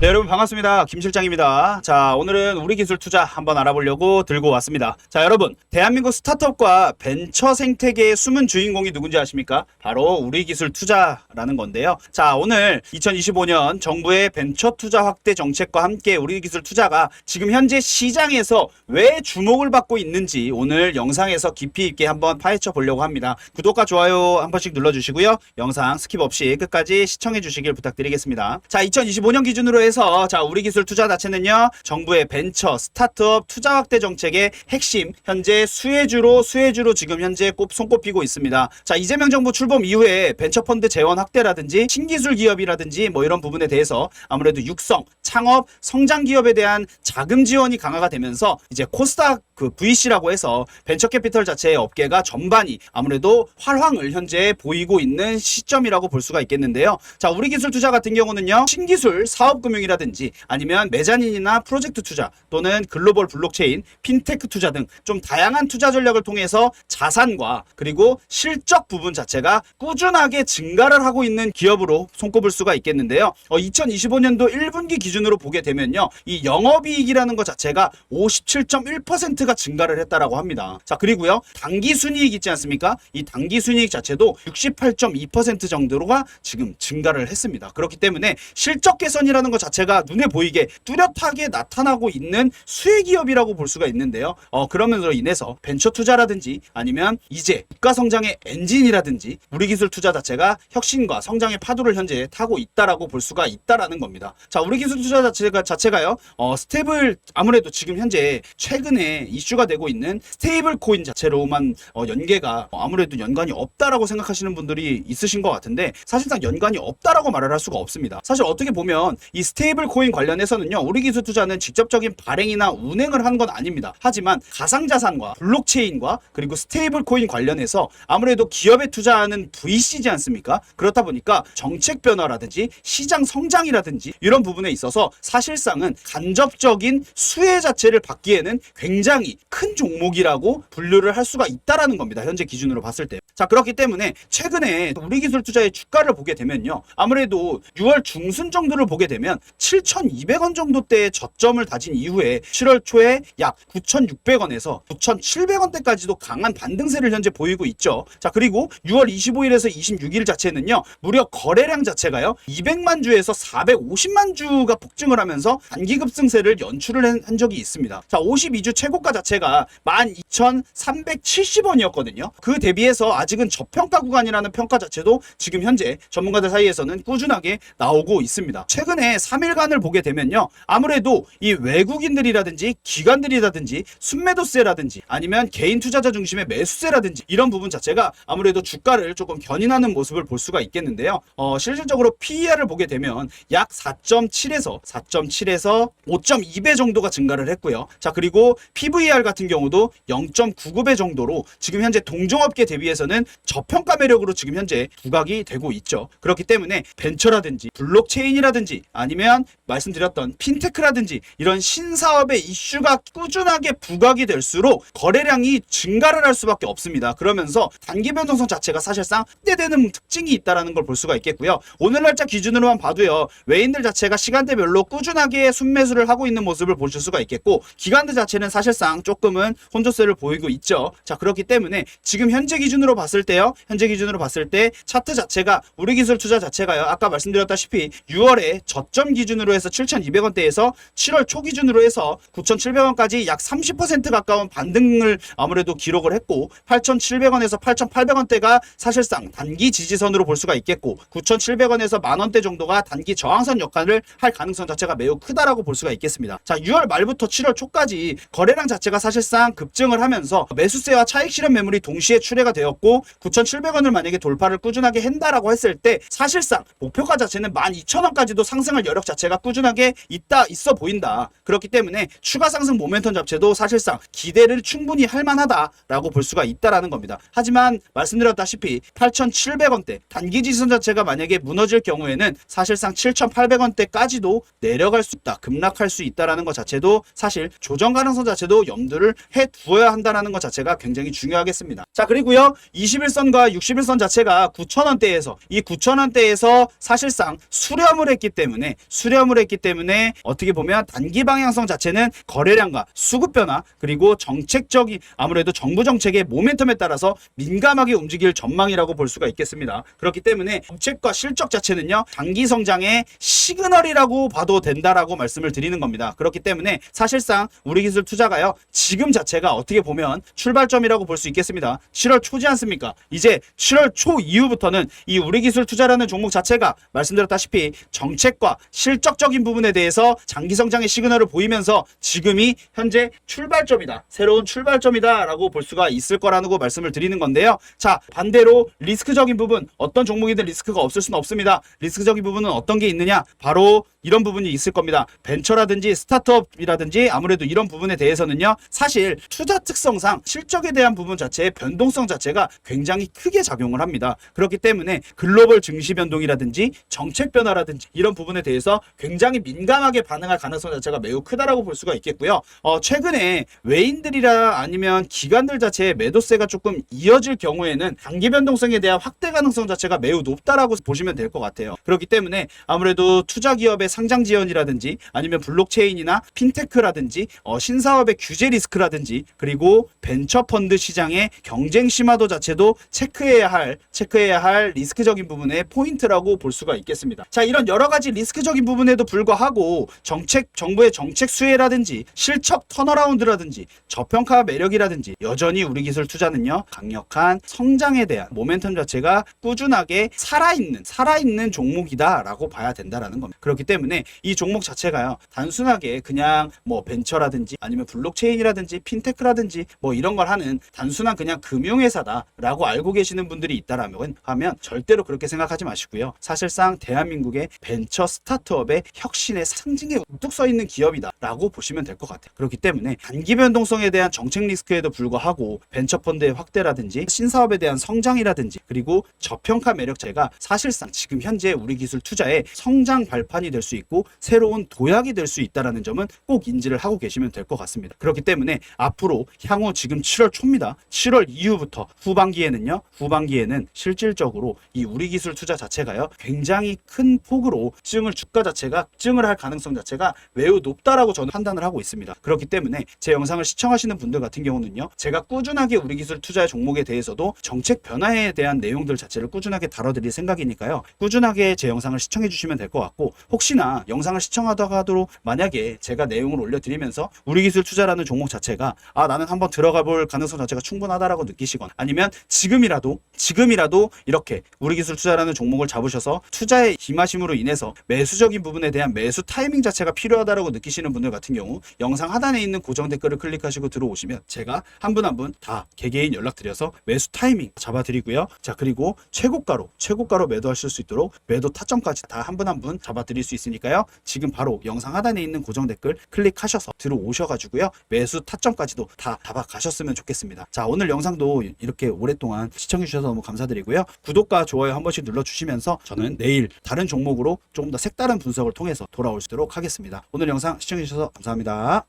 네, 여러분 반갑습니다. 김 실장입니다. 자, 오늘은 우리 기술 투자 한번 알아보려고 들고 왔습니다. 자, 여러분, 대한민국 스타트업과 벤처 생태계의 숨은 주인공이 누군지 아십니까? 바로 우리 기술 투자라는 건데요. 자, 오늘 2025년 정부의 벤처 투자 확대 정책과 함께 우리 기술 투자가 지금 현재 시장에서 왜 주목을 받고 있는지 오늘 영상에서 깊이 있게 한번 파헤쳐 보려고 합니다. 구독과 좋아요 한 번씩 눌러 주시고요. 영상 스킵 없이 끝까지 시청해 주시길 부탁드리겠습니다. 자, 2025년 기준으로 해서 자, 우리 기술 투자 자체는요. 정부의 벤처, 스타트업 투자 확대 정책의 핵심 현재 수혜주로 수혜주로 지금 현재 꼽 손꼽히고 있습니다. 자, 이재명 정부 출범 이후에 벤처 펀드 재원 확대라든지 신기술 기업이라든지 뭐 이런 부분에 대해서 아무래도 육성, 창업, 성장 기업에 대한 자금 지원이 강화가 되면서 이제 코스닥 그 VC라고 해서 벤처 캐피털 자체의 업계가 전반이 아무래도 활황을 현재 보이고 있는 시점이라고 볼 수가 있겠는데요. 자, 우리 기술 투자 같은 경우는요. 신기술 사업 금융이라든지 아니면 메자닌이나 프로젝트 투자 또는 글로벌 블록체인, 핀테크 투자 등 좀 다양한 투자 전략을 통해서 자산과 그리고 실적 부분 자체가 꾸준하게 증가를 하고 있는 기업으로 손꼽을 수가 있겠는데요. 어, 2025년도 1분기 기준으로 보게 되면요. 이 영업이익이라는 것 자체가 57.1%가 증가를 했다라고 합니다. 자, 그리고요. 단기 순이익 있지 않습니까? 이 단기 순이익 자체도 68.2% 정도로가 지금 증가를 했습니다. 그렇기 때문에 실적 개선이라는 것 자체가 눈에 보이게 뚜렷하게 나타나고 있는 수혜 기업이라고 볼 수가 있는데요. 어, 그러면서 인해서 벤처 투자라든지 아니면 이제 국가 성장의 엔진이라든지 우리 기술 투자 자체가 혁신과 성장의 파도를 현재 타고 있다라고 볼 수가 있다라는 겁니다. 자, 우리 기술 투자 자체가 자체가요. 어, 스테이블 아무래도 지금 현재 최근에 이슈가 되고 있는 스테이블 코인 자체로만 어, 연계가 어, 아무래도 연관이 없다라고 생각하시는 분들이 있으신 것 같은데 사실상 연관이 없다라고 말을 할 수가 없습니다. 사실 어떻게 보면 이 스테이블 코인 관련해서는요. 우리 기술 투자는 직접적인 발행이나 운행을 한 건 아닙니다. 하지만 가상자산과 블록체인과 그리고 스테이블 코인 관련해서 아무래도 기업에 투자하는 VC지 않습니까? 그렇다 보니까 정책 변화라든지 시장 성장이라든지 이런 부분에 있어서 사실상은 간접적인 수혜 자체를 받기에는 굉장히 큰 종목이라고 분류를 할 수가 있다라는 겁니다. 현재 기준으로 봤을 때. 자, 그렇기 때문에 최근에 우리 기술 투자의 주가를 보게 되면요. 아무래도 6월 중순 정도를 보게 되면 7,200원 정도대의 저점을 다진 이후에 7월 초에 약 9,600원에서 9,700원대까지도 강한 반등세를 현재 보이고 있죠. 자, 그리고 6월 25일에서 26일 자체는요. 무려 거래량 자체가요. 200만 주에서 450만 주가 폭증을 하면서 단기 급등세를 연출을 한- 한 적이 있습니다. 자, 52주 최고가 자체가 12,370원이었거든요. 그 대비해서 아직 은 저평가 구간이라는 평가 자체도 지금 현재 전문가들 사이에서는 꾸준하게 나오고 있습니다. 최근에 3일간을 보게 되면요. 아무래도 이 외국인들이라든지 기관들이라든지 순매도세라든지 아니면 개인 투자자 중심의 매수세라든지 이런 부분 자체가 아무래도 주가를 조금 견인하는 모습을 볼 수가 있겠는데요. 어, 실질적으로 PER을 보게 되면 약 4.7에서 4.7에서 5.2배 정도가 증가를 했고요. 자, 그리고 PVR 같은 경우도 0.99배 정도로 지금 현재 동종업계 대비해서는 저평가 매력으로 지금 현재 부각이 되고 있죠. 그렇기 때문에 벤처라든지 블록체인이라든지 아니면 말씀드렸던 핀테크라든지 이런 신사업의 이슈가 꾸준하게 부각이 될수록 거래량이 증가를 할 수밖에 없습니다. 그러면서 단기 변동성 자체가 사실상 확대되는 특징이 있다라는 걸 볼 수가 있겠고요. 오늘 날짜 기준으로만 봐도요. 외인들 자체가 시간대별로 꾸준하게 순매수를 하고 있는 모습을 보실 수가 있겠고 기관들 자체는 사실상 조금은 혼조세를 보이고 있죠. 자, 그렇기 때문에 지금 현재 기준으로 봤을 때요. 현재 기준으로 봤을 때 차트 자체가 우리 기술 투자 자체가요. 아까 말씀드렸다시피 6월에 저점 기준으로 해서 7,200원대에서 7월 초 기준으로 해서 9,700원까지 약 30% 가까운 반등을 아무래도 기록을 했고 8,700원에서 8,800원대가 사실상 단기 지지선으로 볼 수가 있겠고 9,700원에서 만원대 정도가 단기 저항선 역할을 할 가능성 자체가 매우 크다라고 볼 수가 있겠습니다. 자, 6월 말부터 7월 초까지 거래량 자체가 사실상 급증을 하면서 매수세와 차익 실현 매물이 동시에 출회가 되었 고 9,700원을 만약에 돌파를 꾸준하게 한다라고 했을 때 사실상 목표가 자체는 12,000원까지도 상승할 여력 자체가 꾸준하게 있다 있어 보인다. 그렇기 때문에 추가 상승 모멘텀 자체도 사실상 기대를 충분히 할 만하다라고 볼 수가 있다라는 겁니다. 하지만 말씀드렸다시피 8,700원대 단기 지선 자체가 만약에 무너질 경우에는 사실상 7,800원대까지도 내려갈 수 있다, 급락할 수 있다라는 것 자체도 사실 조정 가능성 자체도 염두를 해 두어야 한다라는 것 자체가 굉장히 중요하겠습니다. 자 그리고요 21선과 61선 자체가 9,000원대에서 이 9,000원대에서 사실상 수렴을 했기 때문에 수렴을 했기 때문에 어떻게 보면 단기 방향성 자체는 거래량과 수급 변화 그리고 정책적인 아무래도 정부 정책의 모멘텀에 따라서 민감하게 움직일 전망이라고 볼 수가 있겠습니다. 그렇기 때문에 정책과 실적 자체는요 단기 성장의 시그널이라고 봐도 된다라고 말씀을 드리는 겁니다. 그렇기 때문에 사실상 우리 기술 투자가요 지금 자체가 어떻게 보면 출발점이라고 볼 수 있겠습니다. 7월 초지 않습니까? 이제 7월 초 이후부터는 이 우리 기술 투자라는 종목 자체가 말씀드렸다시피 정책과 실적적인 부분에 대해서 장기 성장의 시그널을 보이면서 지금이 현재 출발점이다. 새로운 출발점이다라고 볼 수가 있을 거라는 거 말씀을 드리는 건데요. 자, 반대로 리스크적인 부분 어떤 종목이든 리스크가 없을 수는 없습니다. 리스크적인 부분은 어떤 게 있느냐? 바로 이런 부분이 있을 겁니다. 벤처라든지 스타트업이라든지 아무래도 이런 부분에 대해서는요. 사실 투자 특성상 실적에 대한 부분 자체의 변동성 자체가 굉장히 크게 작용을 합니다. 그렇기 때문에 글로벌 증시 변동이라든지 정책 변화라든지 이런 부분에 대해서 굉장히 민감하게 반응할 가능성 자체가 매우 크다라고 볼 수가 있겠고요. 어, 최근에 외인들이라 아니면 기관들 자체의 매도세가 조금 이어질 경우에는 단기 변동성에 대한 확대 가능성 자체가 매우 높다라고 보시면 될 것 같아요. 그렇기 때문에 아무래도 투자 기업의 상장 지연이라든지 아니면 블록체인이나 핀테크라든지 어, 신사업의 규제 리스크라든지 그리고 벤처 펀드 시장의 경쟁 심화도 자체도 체크해야 할 체크해야 할 리스크적인 부분의 포인트라고 볼 수가 있겠습니다. 자, 이런 여러 가지 리스크적인 부분에도 불구하고 정책 정부의 정책 수혜라든지 실적 턴어라운드라든지 저평가 매력이라든지 여전히 우리 기술 투자는요 강력한 성장에 대한 모멘텀 자체가 꾸준하게 살아있는 살아있는 종목이다라고 봐야 된다라는 겁니다. 그렇기 때문에 이 종목 자체가요 단순하게 그냥 뭐 벤처라든지 아니면 블록체인이라든지 핀테크라든지 뭐 이런 걸 하는 단순한 그냥 금융회사다라고 알고 계시는 분들이 있다라면 하면 절대로 그렇게 생각하지 마시고요. 사실상 대한민국의 벤처 스타트업의 혁신의 상징에 우뚝 서 있는 기업이다라고 보시면 될 것 같아요. 그렇기 때문에 단기 변동성에 대한 정책 리스크에도 불구하고 벤처 펀드의 확대라든지 신사업에 대한 성장이라든지 그리고 저평가 매력제가 사실상 지금 현재 우리 기술 투자의 성장 발판이 될 수 있고 새로운 도약이 될 수 있다라는 점은 꼭 인지를 하고 계시면 될 것 같습니다. 그렇기 때문에 앞으로 향후 지금 7월 초입니다. 7월 이후부터 후반기에는요. 후반기에는 실질적으로 이 우리 기술 투자 자체가요. 굉장히 큰 폭으로 증을 주가 자체가 증을 할 가능성 자체가 매우 높다라고 저는 판단을 하고 있습니다. 그렇기 때문에 제 영상을 시청하시는 분들 같은 경우는요. 제가 꾸준하게 우리 기술 투자의 종목에 대해서도 정책 변화에 대한 내용들 자체를 꾸준하게 다뤄드릴 생각이니까요. 꾸준하게 제 영상을 시청해 주시면 될 것 같고 혹시나 영상을 시청하다가도 만약에 제가 내용을 올려드리면서 우리 기술 투자라는 종목 자체가 아 나는 한번 들어가 볼 가능성 자체가 충분하다라고 느끼시거나 아니면 지금이라도 지금이라도 이렇게 우리 기술 투자라는 종목을 잡으셔서 투자에 임하심으로 인해서 매수적인 부분에 대한 매수 타이밍 자체가 필요하다라고 느끼시는 분들 같은 경우 영상 하단에 있는 고정 댓글을 클릭하시고 들어오시면 제가 한 분 한 분 다 개개인 연락드려서 매수 타이밍 잡아드리고요. 자 그리고 최고가로 최고가로 매도하실 수 있도록 매도 타점까지 다 한 분 한 분 잡아드릴 수 있 으니까요. 지금 바로 영상 하단에 있는 고정 댓글 클릭하셔서 들어오셔가지고요. 매수 타점까지도 다 잡아가셨으면 좋겠습니다. 자 오늘 영상도 이렇게 오랫동안 시청해주셔서 너무 감사드리고요. 구독과 좋아요 한 번씩 눌러주시면서 저는 내일 다른 종목으로 조금 더 색다른 분석을 통해서 돌아올 수 있도록 하겠습니다. 오늘 영상 시청해주셔서 감사합니다.